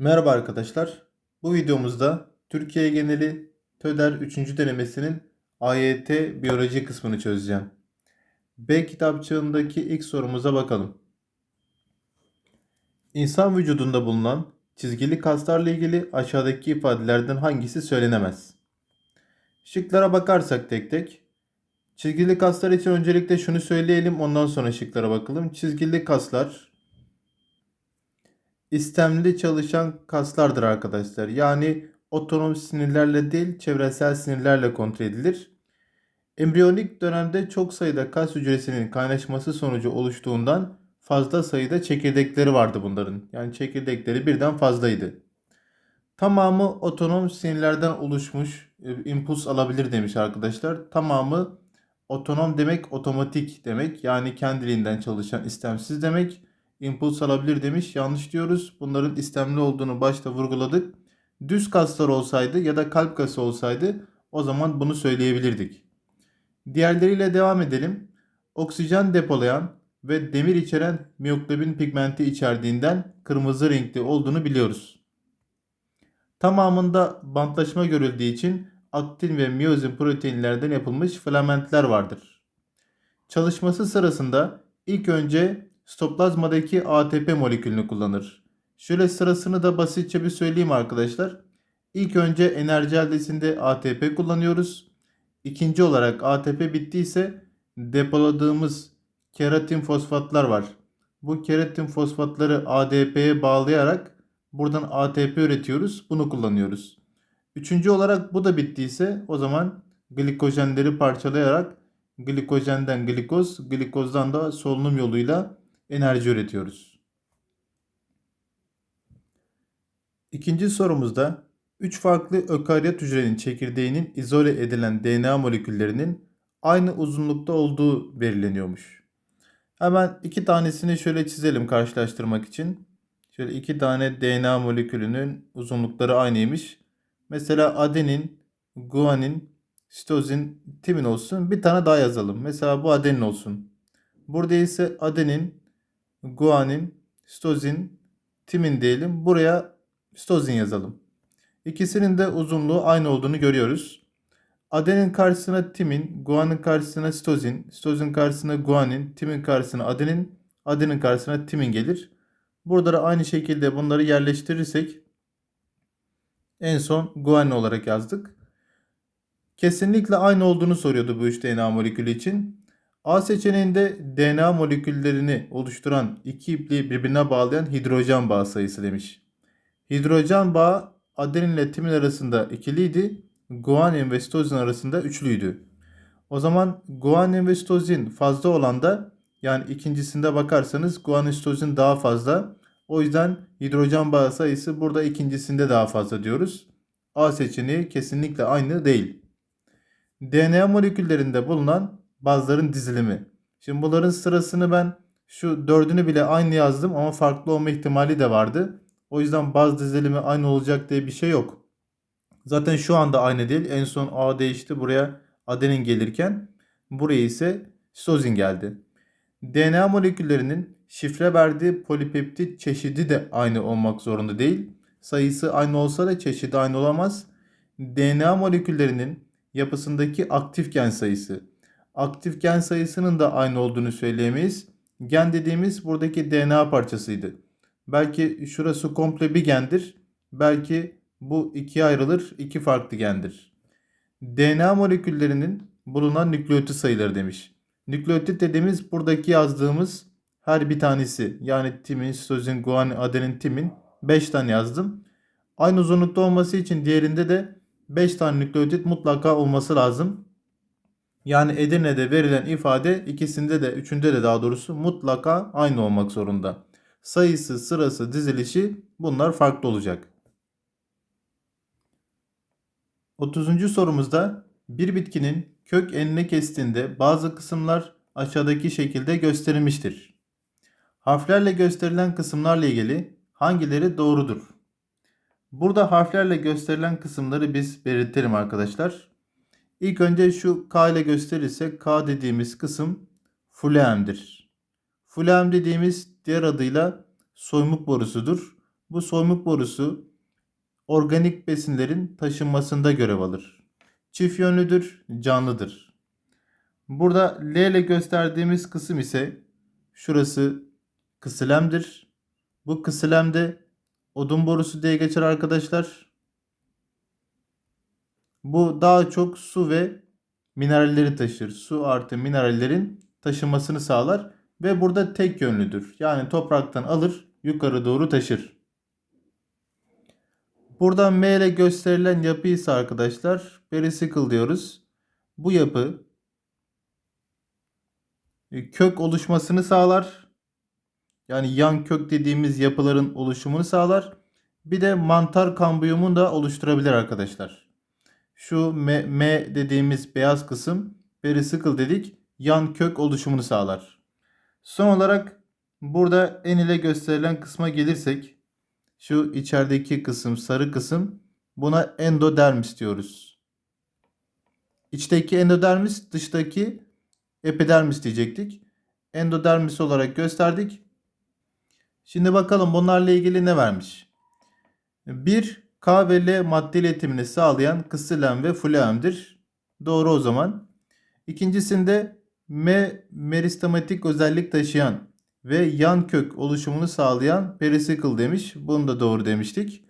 Merhaba arkadaşlar. Bu videomuzda Türkiye geneli TÖDER 3. denemesinin AYT biyoloji kısmını çözeceğim. B kitapçığındaki ilk sorumuza bakalım. İnsan vücudunda bulunan çizgili kaslarla ilgili aşağıdaki ifadelerden hangisi söylenemez? Şıklara bakarsak tek tek. Çizgili kaslar için öncelikle şunu söyleyelim ondan sonra şıklara bakalım. Çizgili kaslar istemli çalışan kaslardır arkadaşlar. Yani otonom sinirlerle değil çevresel sinirlerle kontrol edilir. Embriyonik dönemde çok sayıda kas hücresinin kaynaşması sonucu oluştuğundan fazla sayıda çekirdekleri vardı bunların. Yani çekirdekleri birden fazlaydı. Tamamı otonom sinirlerden oluşmuş e, impuls alabilir demiş arkadaşlar. Tamamı otonom demek otomatik demek. Yani kendiliğinden çalışan istemsiz demek impuls alabilir demiş. Yanlış diyoruz. Bunların istemli olduğunu başta vurguladık. Düz kaslar olsaydı ya da kalp kası olsaydı o zaman bunu söyleyebilirdik. Diğerleriyle devam edelim. Oksijen depolayan ve demir içeren miyoglobin pigmenti içerdiğinden kırmızı renkli olduğunu biliyoruz. Tamamında bantlaşma görüldüğü için aktin ve miyozin proteinlerden yapılmış filamentler vardır. Çalışması sırasında ilk önce stoplazmadaki ATP molekülünü kullanır. Şöyle sırasını da basitçe bir söyleyeyim arkadaşlar. İlk önce enerji eldesinde ATP kullanıyoruz. İkinci olarak ATP bittiyse depoladığımız keratin fosfatlar var. Bu keratin fosfatları ADP'ye bağlayarak buradan ATP üretiyoruz. Bunu kullanıyoruz. Üçüncü olarak bu da bittiyse o zaman glikojenleri parçalayarak glikojenden glikoz, glikozdan da solunum yoluyla enerji üretiyoruz. İkinci sorumuzda 3 farklı ökaryot hücrenin çekirdeğinin izole edilen DNA moleküllerinin aynı uzunlukta olduğu belirleniyormuş. Hemen iki tanesini şöyle çizelim karşılaştırmak için. Şöyle iki tane DNA molekülünün uzunlukları aynıymış. Mesela adenin, guanin, sitozin, timin olsun. Bir tane daha yazalım. Mesela bu adenin olsun. Burada ise adenin, guanin, sitozin, timin diyelim. Buraya sitozin yazalım. İkisinin de uzunluğu aynı olduğunu görüyoruz. Adenin karşısına timin, guanin karşısına sitozin, sitozin karşısına guanin, timin karşısına adenin, adenin karşısına timin gelir. Burada da aynı şekilde bunları yerleştirirsek en son guanin olarak yazdık. Kesinlikle aynı olduğunu soruyordu bu üç DNA molekülü için. A seçeneğinde DNA moleküllerini oluşturan iki ipliği birbirine bağlayan hidrojen bağı sayısı demiş. Hidrojen bağı adenin ile timin arasında ikiliydi. Guanin ve sitozin arasında üçlüydü. O zaman guanin ve sitozin fazla olan da yani ikincisinde bakarsanız guanin sitozin daha fazla. O yüzden hidrojen bağı sayısı burada ikincisinde daha fazla diyoruz. A seçeneği kesinlikle aynı değil. DNA moleküllerinde bulunan bazların dizilimi. Şimdi bunların sırasını ben şu dördünü bile aynı yazdım ama farklı olma ihtimali de vardı. O yüzden baz dizilimi aynı olacak diye bir şey yok. Zaten şu anda aynı değil. En son A değişti. Buraya adenin gelirken buraya ise sitozin geldi. DNA moleküllerinin şifre verdiği polipeptit çeşidi de aynı olmak zorunda değil. Sayısı aynı olsa da çeşidi aynı olamaz. DNA moleküllerinin yapısındaki aktif gen sayısı. Aktif gen sayısının da aynı olduğunu söyleyemeyiz. Gen dediğimiz buradaki DNA parçasıydı. Belki şurası komple bir gendir. Belki bu ikiye ayrılır, iki farklı gendir. DNA moleküllerinin bulunan nükleotit sayıları demiş. Nükleotit dediğimiz buradaki yazdığımız her bir tanesi. Yani timin, sitozin, guanin, adenin, timin 5 tane yazdım. Aynı uzunlukta olması için diğerinde de 5 tane nükleotit mutlaka olması lazım. Yani Edirne'de verilen ifade ikisinde de üçünde de daha doğrusu mutlaka aynı olmak zorunda. Sayısı, sırası, dizilişi bunlar farklı olacak. 30. sorumuzda bir bitkinin kök enine kestiğinde bazı kısımlar aşağıdaki şekilde gösterilmiştir. Harflerle gösterilen kısımlarla ilgili hangileri doğrudur? Burada harflerle gösterilen kısımları biz belirtelim arkadaşlar. İlk önce şu K ile gösterirse K dediğimiz kısım fluemdir. Fluem dediğimiz diğer adıyla soymuk borusudur. Bu soymuk borusu organik besinlerin taşınmasında görev alır. Çift yönlüdür, canlıdır. Burada L ile gösterdiğimiz kısım ise şurası kısilemdir. Bu kısilemde odun borusu diye geçer arkadaşlar. Bu daha çok su ve mineralleri taşır. Su artı minerallerin taşınmasını sağlar ve burada tek yönlüdür. Yani topraktan alır yukarı doğru taşır. Buradan M ile gösterilen yapı ise arkadaşlar perisikl diyoruz. Bu yapı e, kök oluşmasını sağlar. Yani yan kök dediğimiz yapıların oluşumunu sağlar. Bir de mantar kambiyumun da oluşturabilir arkadaşlar. Şu M, M dediğimiz beyaz kısım perisikl dedik. Yan kök oluşumunu sağlar. Son olarak burada en ile gösterilen kısma gelirsek şu içerideki kısım sarı kısım buna endodermis diyoruz. İçteki endodermis dıştaki epidermis diyecektik. Endodermis olarak gösterdik. Şimdi bakalım bunlarla ilgili ne vermiş. Bir K ve L madde iletimini sağlayan kısilem ve fluemdir. Doğru o zaman. İkincisinde M meristematik özellik taşıyan ve yan kök oluşumunu sağlayan perisikl demiş. Bunu da doğru demiştik.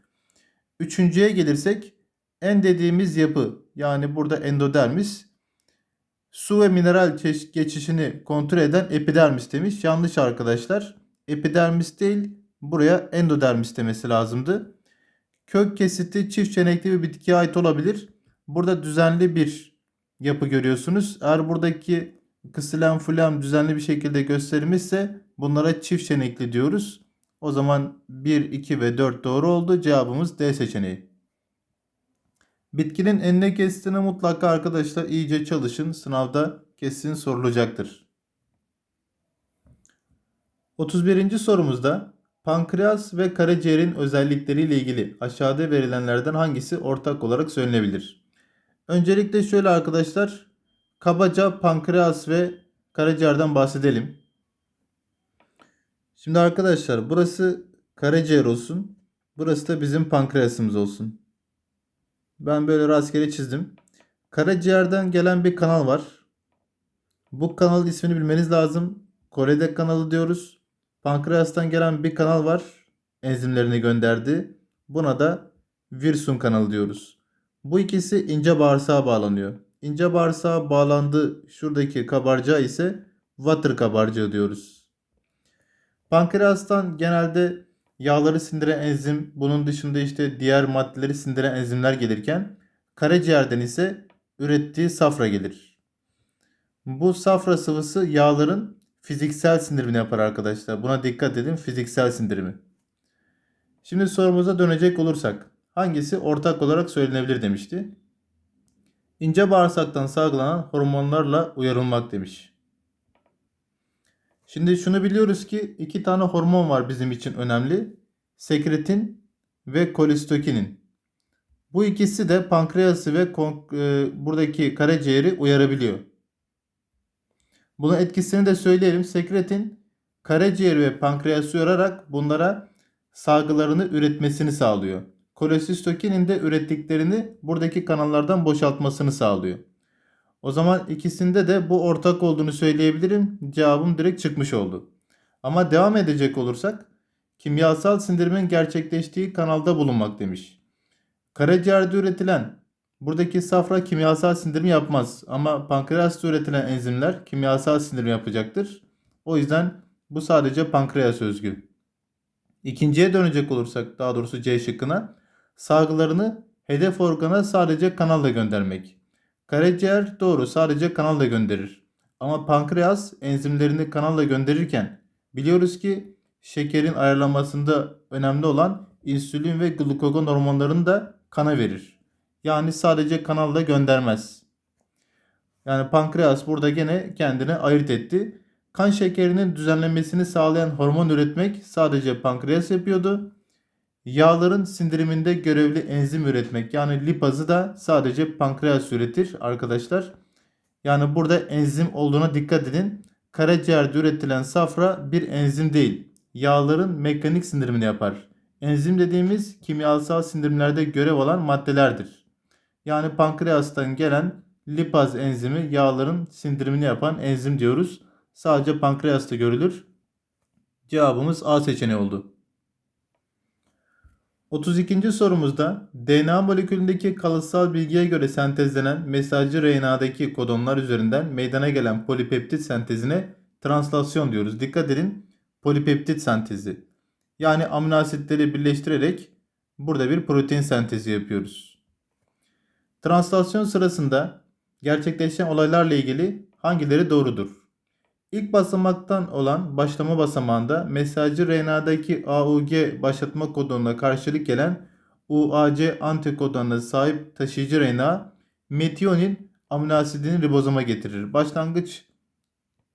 Üçüncüye gelirsek en dediğimiz yapı yani burada endodermis su ve mineral geçişini kontrol eden epidermis demiş. Yanlış arkadaşlar. Epidermis değil buraya endodermis demesi lazımdı. Kök kesiti çift çenekli bir bitkiye ait olabilir. Burada düzenli bir yapı görüyorsunuz. Eğer buradaki kısilen fulem düzenli bir şekilde gösterilmişse bunlara çift çenekli diyoruz. O zaman 1, 2 ve 4 doğru oldu. Cevabımız D seçeneği. Bitkinin enine kestiğine mutlaka arkadaşlar iyice çalışın. Sınavda kesin sorulacaktır. 31. sorumuzda pankreas ve karaciğerin özellikleriyle ilgili aşağıda verilenlerden hangisi ortak olarak söylenebilir? Öncelikle şöyle arkadaşlar kabaca pankreas ve karaciğerden bahsedelim. Şimdi arkadaşlar burası karaciğer olsun. Burası da bizim pankreasımız olsun. Ben böyle rastgele çizdim. Karaciğerden gelen bir kanal var. Bu kanalın ismini bilmeniz lazım. Koledek kanalı diyoruz. Pankreastan gelen bir kanal var. Enzimlerini gönderdi. Buna da Wirsung kanalı diyoruz. Bu ikisi ince bağırsağa bağlanıyor. İnce bağırsağa bağlandı şuradaki kabarcağı ise water kabarcığı diyoruz. Pankreastan genelde yağları sindiren enzim, bunun dışında işte diğer maddeleri sindiren enzimler gelirken karaciğerden ise ürettiği safra gelir. Bu safra sıvısı yağların fiziksel sindirimini yapar arkadaşlar. Buna dikkat edin fiziksel sindirimi. Şimdi sorumuza dönecek olursak hangisi ortak olarak söylenebilir demişti. İnce bağırsaktan salgılanan hormonlarla uyarılmak demiş. Şimdi şunu biliyoruz ki iki tane hormon var bizim için önemli. Sekretin ve kolistokinin. Bu ikisi de pankreası ve e, buradaki karaciğeri uyarabiliyor. Bunun etkisini de söyleyelim. Sekretin karaciğeri ve pankreası uyararak bunlara salgılarını üretmesini sağlıyor. Kolesistokinin de ürettiklerini buradaki kanallardan boşaltmasını sağlıyor. O zaman ikisinde de bu ortak olduğunu söyleyebilirim. Cevabım direkt çıkmış oldu. Ama devam edecek olursak kimyasal sindirimin gerçekleştiği kanalda bulunmak demiş. Karaciğerde üretilen buradaki safra kimyasal sindirim yapmaz ama pankreasta üretilen enzimler kimyasal sindirim yapacaktır. O yüzden bu sadece pankreas özgü. İkinciye dönecek olursak daha doğrusu C şıkkına salgılarını hedef organa sadece kanalla göndermek. Karaciğer doğru sadece kanalla gönderir. Ama pankreas enzimlerini kanalla gönderirken biliyoruz ki şekerin ayarlanmasında önemli olan insülin ve glukagon hormonlarını da kana verir. Yani sadece kanalla göndermez. Yani pankreas burada gene kendine ayırt etti. Kan şekerinin düzenlenmesini sağlayan hormon üretmek sadece pankreas yapıyordu. Yağların sindiriminde görevli enzim üretmek yani lipazı da sadece pankreas üretir arkadaşlar. Yani burada enzim olduğuna dikkat edin. Karaciğerde üretilen safra bir enzim değil. Yağların mekanik sindirimini yapar. Enzim dediğimiz kimyasal sindirimlerde görev alan maddelerdir. Yani pankreastan gelen lipaz enzimi yağların sindirimini yapan enzim diyoruz. Sadece pankreasta görülür. Cevabımız A seçeneği oldu. 32. sorumuzda DNA molekülündeki kalıtsal bilgiye göre sentezlenen mesajcı RNA'daki kodonlar üzerinden meydana gelen polipeptit sentezine translasyon diyoruz. Dikkat edin polipeptit sentezi. Yani amino asitleri birleştirerek burada bir protein sentezi yapıyoruz. Translasyon sırasında gerçekleşen olaylarla ilgili hangileri doğrudur? İlk basamaktan olan başlama basamağında mesajcı RNA'daki AUG başlatma kodonuna karşılık gelen UAC antikodonuna sahip taşıyıcı RNA metionin amino asidini ribozoma getirir. Başlangıç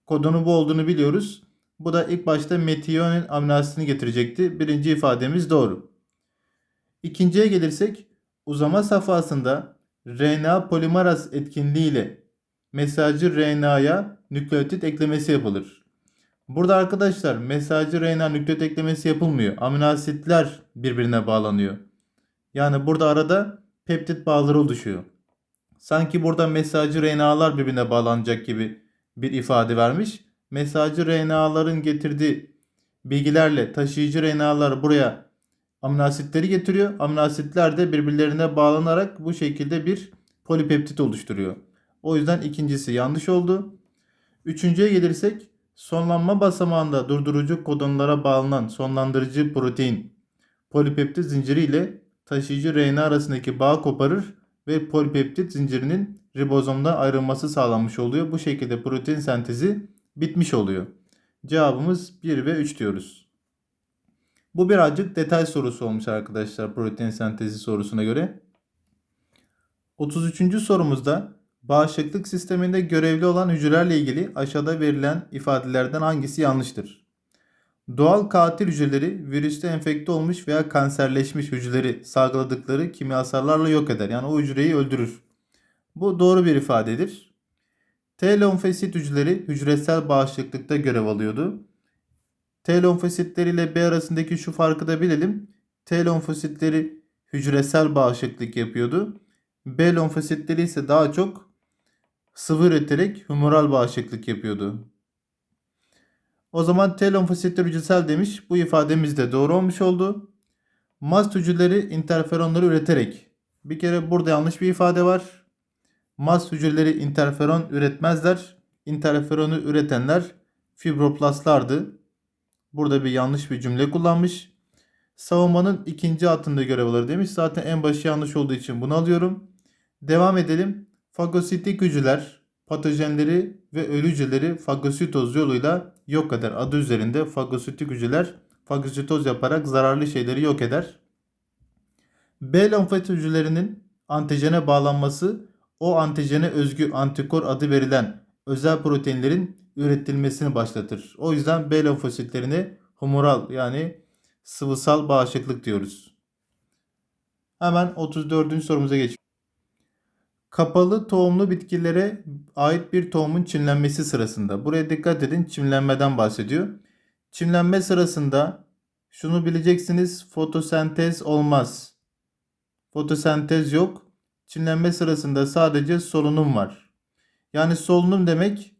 kodonu bu olduğunu biliyoruz. Bu da ilk başta metionin amino asidini getirecekti. Birinci ifademiz doğru. İkinciye gelirsek uzama safhasında RNA polimeraz etkinliğiyle mesajcı RNA'ya nükleotit eklemesi yapılır. Burada arkadaşlar mesajcı RNA nükleot eklemesi yapılmıyor. Amino asitler birbirine bağlanıyor. Yani burada arada peptit bağları oluşuyor. Sanki burada mesajcı RNA'lar birbirine bağlanacak gibi bir ifade vermiş. Mesajcı RNA'ların getirdiği bilgilerle taşıyıcı RNA'lar buraya amino asitleri getiriyor. Amino asitler de birbirlerine bağlanarak bu şekilde bir polipeptit oluşturuyor. O yüzden ikincisi yanlış oldu. Üçüncüye gelirsek sonlanma basamağında durdurucu kodonlara bağlanan sonlandırıcı protein polipeptit zinciri ile taşıyıcı RNA arasındaki bağı koparır ve polipeptit zincirinin ribozomda ayrılması sağlanmış oluyor. Bu şekilde protein sentezi bitmiş oluyor. Cevabımız 1 ve 3 diyoruz. Bu birazcık detay sorusu olmuş arkadaşlar protein sentezi sorusuna göre. 33. sorumuzda bağışıklık sisteminde görevli olan hücrelerle ilgili aşağıda verilen ifadelerden hangisi yanlıştır? Doğal katil hücreleri virüste enfekte olmuş veya kanserleşmiş hücreleri salgıladıkları kimyasallarla yok eder. Yani o hücreyi öldürür. Bu doğru bir ifadedir. T lenfosit hücreleri hücresel bağışıklıkta görev alıyordu. T lenfositleri ile B arasındaki şu farkı da bilelim. T lenfositleri hücresel bağışıklık yapıyordu. B lenfositleri ise daha çok sıvı üreterek humoral bağışıklık yapıyordu. O zaman T lenfositleri hücresel demiş. Bu ifademiz de doğru olmuş oldu. Mast hücreleri interferonları üreterek. Bir kere burada yanlış bir ifade var. Mast hücreleri interferon üretmezler. Interferonu üretenler fibroplastlardı. Burada bir yanlış bir cümle kullanmış. Savunmanın ikinci altında görev alır demiş. Zaten en başı yanlış olduğu için bunu alıyorum. Devam edelim. Fagositik hücreler patojenleri ve ölü hücreleri fagositoz yoluyla yok eder. Adı üzerinde fagositik hücreler fagositoz yaparak zararlı şeyleri yok eder. B lenfot hücrelerinin antijene bağlanması o antijene özgü antikor adı verilen özel proteinlerin üretilmesini başlatır. O yüzden B lenfositlerine humoral yani sıvısal bağışıklık diyoruz. Hemen 34. sorumuza geçiyoruz. Kapalı tohumlu bitkilere ait bir tohumun çimlenmesi sırasında. Buraya dikkat edin çimlenmeden bahsediyor. Çimlenme sırasında şunu bileceksiniz fotosentez olmaz. Fotosentez yok. Çimlenme sırasında sadece solunum var. Yani solunum demek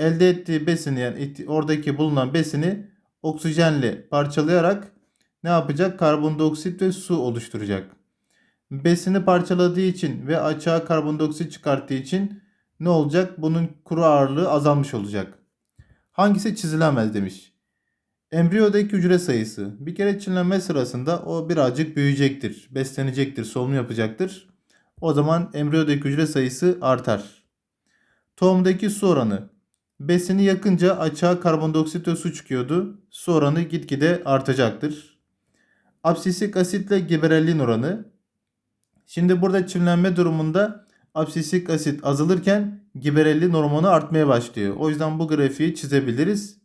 elde ettiği besini yani oradaki bulunan besini oksijenle parçalayarak ne yapacak? Karbondioksit ve su oluşturacak. Besini parçaladığı için ve açığa karbondioksit çıkarttığı için ne olacak? Bunun kuru ağırlığı azalmış olacak. Hangisi çizilemez demiş. Embriyodaki hücre sayısı. Bir kere çimlenme sırasında o birazcık büyüyecektir. Beslenecektir, solunum yapacaktır. O zaman embriyodaki hücre sayısı artar. Tohumdaki su oranı. Besini yakınca açığa karbondioksit ve su çıkıyordu. Su oranı gitgide artacaktır. Absisik asitle giberellin oranı. Şimdi burada çimlenme durumunda absisik asit azalırken giberellin hormonu artmaya başlıyor. O yüzden bu grafiği çizebiliriz.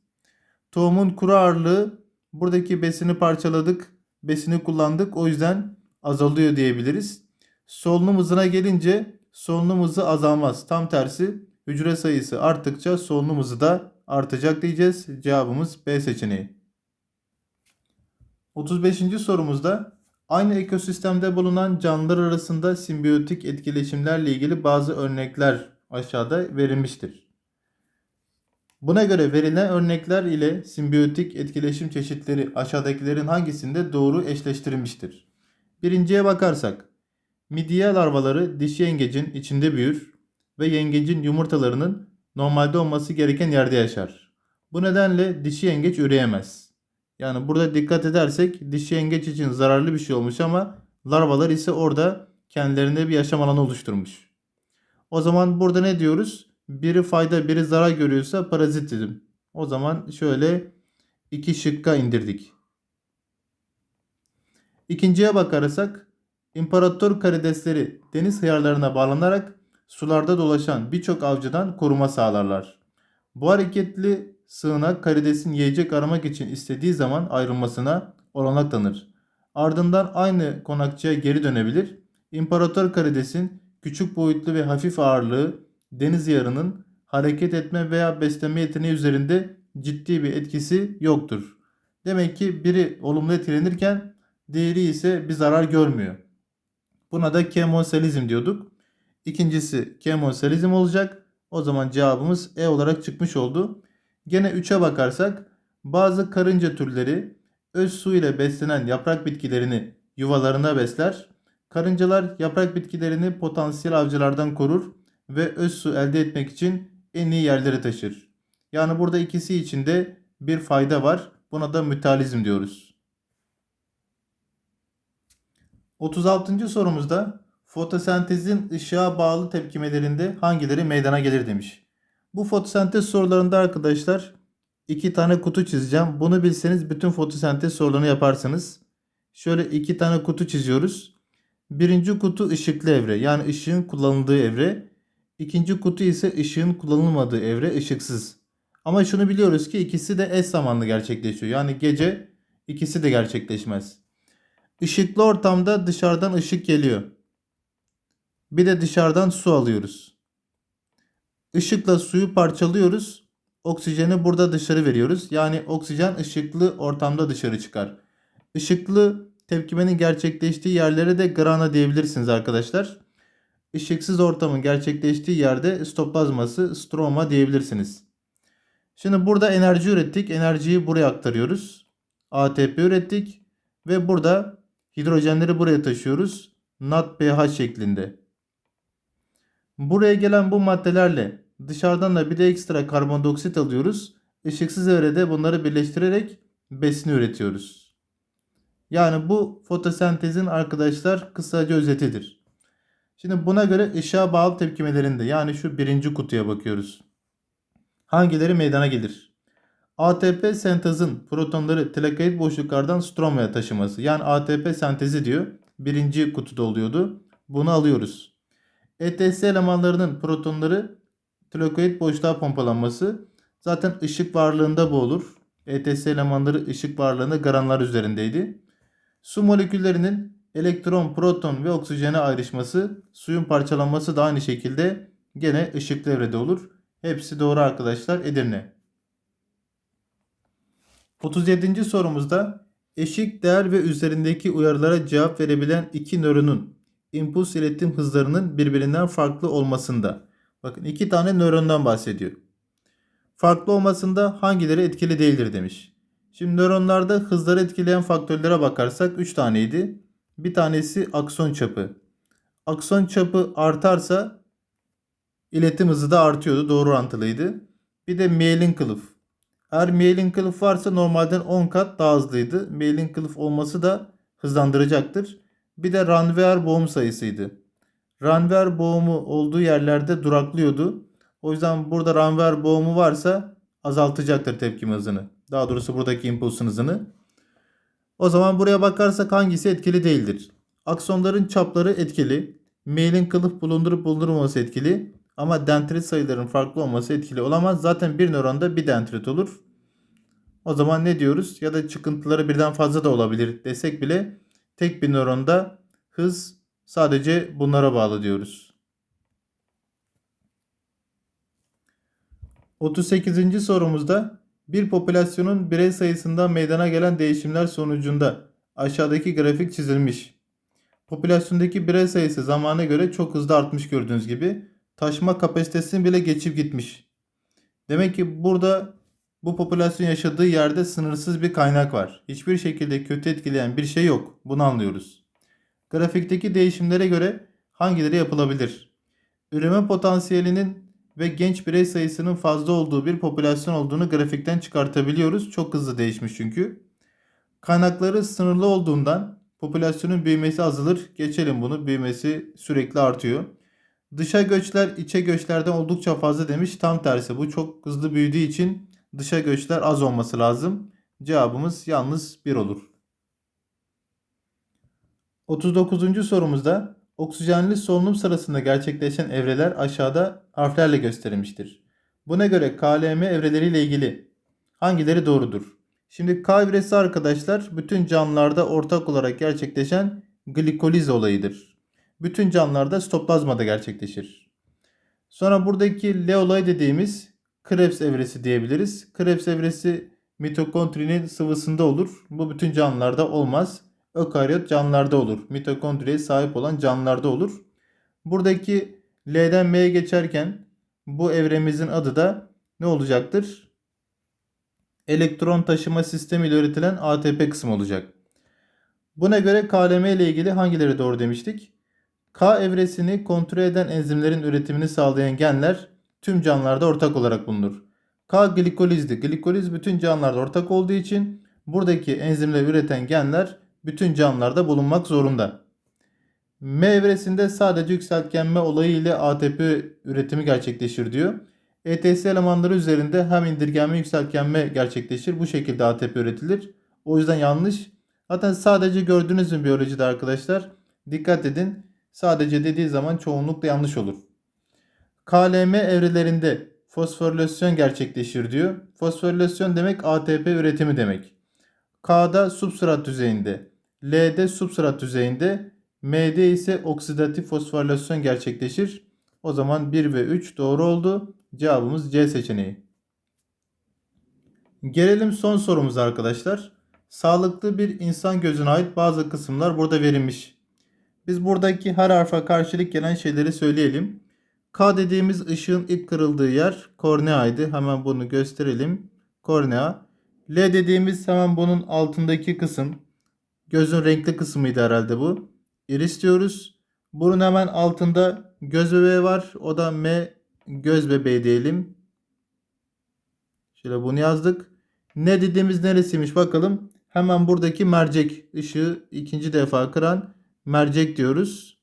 Tohumun kuru ağırlığı buradaki besini parçaladık, besini kullandık. O yüzden azalıyor diyebiliriz. Solunum hızına gelince solunum hızı azalmaz. Tam tersi hücre sayısı arttıkça solunum hızı da artacak diyeceğiz. Cevabımız B seçeneği. 35. sorumuzda aynı ekosistemde bulunan canlılar arasında simbiyotik etkileşimlerle ilgili bazı örnekler aşağıda verilmiştir. Buna göre verilen örnekler ile simbiyotik etkileşim çeşitleri aşağıdakilerin hangisinde doğru eşleştirilmiştir? Birinciye bakarsak, midye larvaları dişi yengecin içinde büyür ve yengecin yumurtalarının normalde olması gereken yerde yaşar. Bu nedenle dişi yengeç üreyemez. Yani burada dikkat edersek dişi yengeç için zararlı bir şey olmuş ama larvalar ise orada kendilerine bir yaşam alanı oluşturmuş. O zaman burada ne diyoruz? Biri fayda biri zarar görüyorsa parazit dedim. O zaman şöyle iki şıkka indirdik. İkinciye bakarsak imparator karidesleri deniz hıyarlarına bağlanarak sularda dolaşan birçok avcıdan koruma sağlarlar. Bu hareketli sığınak karidesin yiyecek aramak için istediği zaman ayrılmasına olanak tanır. Ardından aynı konakçıya geri dönebilir. İmparator karidesin küçük boyutlu ve hafif ağırlığı deniz yarının hareket etme veya besleme yeteneği üzerinde ciddi bir etkisi yoktur. Demek ki biri olumlu etkilenirken diğeri ise bir zarar görmüyor. Buna da kemosalizm diyorduk. İkincisi kemosalizm olacak. O zaman cevabımız E olarak çıkmış oldu. Gene 3'e bakarsak bazı karınca türleri öz su ile beslenen yaprak bitkilerini yuvalarına besler. Karıncalar yaprak bitkilerini potansiyel avcılardan korur ve öz su elde etmek için en iyi yerlere taşır. Yani burada ikisi için de bir fayda var. Buna da mütalizm diyoruz. 36. sorumuzda fotosentezin ışığa bağlı tepkimelerinde hangileri meydana gelir demiş. Bu fotosentez sorularında arkadaşlar iki tane kutu çizeceğim. Bunu bilseniz bütün fotosentez sorularını yaparsınız. Şöyle iki tane kutu çiziyoruz. Birinci kutu ışıklı evre yani ışığın kullanıldığı evre. İkinci kutu ise ışığın kullanılmadığı evre ışıksız. Ama şunu biliyoruz ki ikisi de eş zamanlı gerçekleşiyor. Yani gece ikisi de gerçekleşmez. Işıklı ortamda dışarıdan ışık geliyor. Bir de dışarıdan su alıyoruz. Işıkla suyu parçalıyoruz. Oksijeni burada dışarı veriyoruz. Yani oksijen ışıklı ortamda dışarı çıkar. Işıklı tepkimenin gerçekleştiği yerlere de grana diyebilirsiniz arkadaşlar. Işıksız ortamın gerçekleştiği yerde stoplazması stroma diyebilirsiniz. Şimdi burada enerji ürettik. Enerjiyi buraya aktarıyoruz. ATP ürettik ve burada hidrojenleri buraya taşıyoruz. NADPH şeklinde. Buraya gelen bu maddelerle dışarıdan da bir de ekstra karbondioksit alıyoruz. Işıksız evrede bunları birleştirerek besin üretiyoruz. Yani bu fotosentezin arkadaşlar kısaca özetidir. Şimdi buna göre ışığa bağlı tepkimelerinde yani şu birinci kutuya bakıyoruz. Hangileri meydana gelir? ATP sentezin protonları telekayit boşluklardan stromaya taşıması. Yani ATP sentezi diyor. Birinci kutuda oluyordu. Bunu alıyoruz. ETS elemanlarının protonları telekayit boşluğa pompalanması. Zaten ışık varlığında bu olur. ETS elemanları ışık varlığında garanlar üzerindeydi. Su moleküllerinin elektron, proton ve oksijene ayrışması, suyun parçalanması da aynı şekilde gene ışıklı evrede olur. Hepsi doğru arkadaşlar Edirne. 37. sorumuzda eşik değer ve üzerindeki uyarılara cevap verebilen iki nöronun impuls iletim hızlarının birbirinden farklı olmasında. Bakın iki tane nörondan bahsediyor. Farklı olmasında hangileri etkili değildir demiş. Şimdi nöronlarda hızları etkileyen faktörlere bakarsak 3 taneydi. Bir tanesi akson çapı. Akson çapı artarsa iletim hızı da artıyordu. Doğru orantılıydı. Bir de miyelin kılıf. Eğer miyelin kılıf varsa normalden 10 kat daha hızlıydı. Miyelin kılıf olması da hızlandıracaktır. Bir de ranvier boğum sayısıydı. Ranvier boğumu olduğu yerlerde duraklıyordu. O yüzden burada ranvier boğumu varsa azaltacaktır tepkim hızını. Daha doğrusu buradaki impulsun hızını. O zaman buraya bakarsak hangisi etkili değildir? Aksonların çapları etkili. Mailin kılıf bulundurup bulundurmaması etkili. Ama dendrit sayıların farklı olması etkili olamaz. Zaten bir nöronda bir dendrit olur. O zaman ne diyoruz? Ya da çıkıntıları birden fazla da olabilir desek bile tek bir nöronda hız sadece bunlara bağlı diyoruz. 38. sorumuzda Bir popülasyonun birey sayısında meydana gelen değişimler sonucunda aşağıdaki grafik çizilmiş. Popülasyondaki birey sayısı zamana göre çok hızlı artmış gördüğünüz gibi. Taşıma kapasitesini bile geçip gitmiş. Demek ki burada bu popülasyon yaşadığı yerde sınırsız bir kaynak var. Hiçbir şekilde kötü etkileyen bir şey yok. Bunu anlıyoruz. Grafikteki değişimlere göre hangileri yapılabilir? Üreme potansiyelinin ve genç birey sayısının fazla olduğu bir popülasyon olduğunu grafikten çıkartabiliyoruz. Çok hızlı değişmiş çünkü. Kaynakları sınırlı olduğundan popülasyonun büyümesi azalır. Geçelim bunu. Büyümesi sürekli artıyor. Dışa göçler içe göçlerden oldukça fazla demiş. Tam tersi bu çok hızlı büyüdüğü için dışa göçler az olması lazım. Cevabımız yalnız 1 olur. 39. sorumuzda oksijenli solunum sırasında gerçekleşen evreler aşağıda harflerle gösterilmiştir. Buna göre KLM evreleriyle ilgili hangileri doğrudur? Şimdi K evresi arkadaşlar bütün canlılarda ortak olarak gerçekleşen glikoliz olayıdır. Bütün canlılarda stoplazmada gerçekleşir. Sonra buradaki L olayı dediğimiz Krebs evresi diyebiliriz. Krebs evresi mitokondrinin sıvısında olur. Bu bütün canlılarda olmaz. Ökaryot canlılarda olur. Mitokondriye sahip olan canlılarda olur. Buradaki L'den M'ye geçerken bu evremizin adı da ne olacaktır? Elektron taşıma sistemi ile üretilen ATP kısmı olacak. Buna göre KLM ile ilgili hangileri doğru demiştik? K evresini kontrol eden enzimlerin üretimini sağlayan genler tüm canlılarda ortak olarak bulunur. K glikolizdi. Glikoliz bütün canlılarda ortak olduğu için buradaki enzimleri üreten genler bütün canlılarda bulunmak zorunda. M evresinde sadece yükseltgenme olayı ile ATP üretimi gerçekleşir diyor. ETS elemanları üzerinde hem indirgenme yükseltgenme gerçekleşir. Bu şekilde ATP üretilir. O yüzden yanlış. Zaten sadece gördüğünüz mü biyolojide arkadaşlar? Dikkat edin. Sadece dediği zaman çoğunlukla yanlış olur. KLM evrelerinde fosforilasyon gerçekleşir diyor. Fosforilasyon demek ATP üretimi demek. K'da substrat düzeyinde, L'de substrat düzeyinde, M'de ise oksidatif fosforilasyon gerçekleşir. O zaman 1 ve 3 doğru oldu. Cevabımız C seçeneği. Gelelim son sorumuza arkadaşlar. Sağlıklı bir insan gözüne ait bazı kısımlar burada verilmiş. Biz buradaki her harfa karşılık gelen şeyleri söyleyelim. K dediğimiz ışığın ilk kırıldığı yer korneaydı. Hemen bunu gösterelim. Kornea. L dediğimiz hemen bunun altındaki kısım. Gözün renkli kısmıydı herhalde bu. Iris diyoruz. Bunun hemen altında göz bebeği var. O da M göz bebeği diyelim. Şöyle bunu yazdık. Ne dediğimiz neresiymiş bakalım. Hemen buradaki mercek ışığı ikinci defa kıran mercek diyoruz.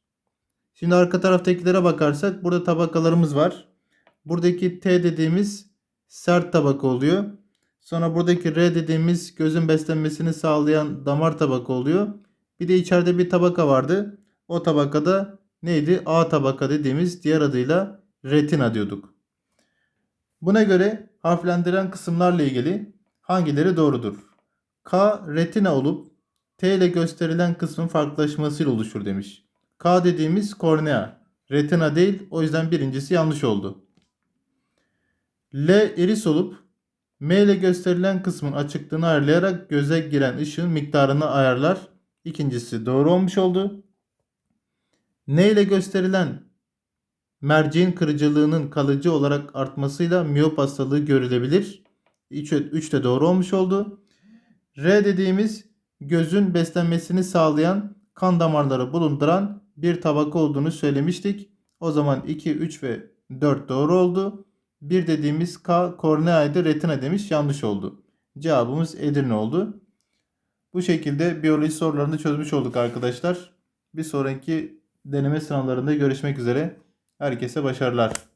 Şimdi arka taraftakilere bakarsak burada tabakalarımız var. Buradaki T dediğimiz sert tabaka oluyor. Sonra buradaki R dediğimiz gözün beslenmesini sağlayan damar tabaka oluyor. Bir de içeride bir tabaka vardı. O tabakada neydi? A tabaka dediğimiz diğer adıyla retina diyorduk. Buna göre harflendiren kısımlarla ilgili hangileri doğrudur? K retina olup T ile gösterilen kısmın farklılaşmasıyla oluşur demiş. K dediğimiz kornea. Retina değil. O yüzden birincisi yanlış oldu. L iris olup M ile gösterilen kısmın açıklığını ayarlayarak göze giren ışığın miktarını ayarlar. İkincisi doğru olmuş oldu. N ile gösterilen merceğin kırıcılığının kalıcı olarak artmasıyla miyop hastalığı görülebilir. 3 de doğru olmuş oldu. R dediğimiz gözün beslenmesini sağlayan kan damarları bulunduran bir tabaka olduğunu söylemiştik. O zaman 2, 3 ve 4 doğru oldu. Bir dediğimiz K korneaydı retina demiş yanlış oldu. Cevabımız Edirne oldu. Bu şekilde biyoloji sorularını çözmüş olduk arkadaşlar. Bir sonraki deneme sınavlarında görüşmek üzere. Herkese başarılar.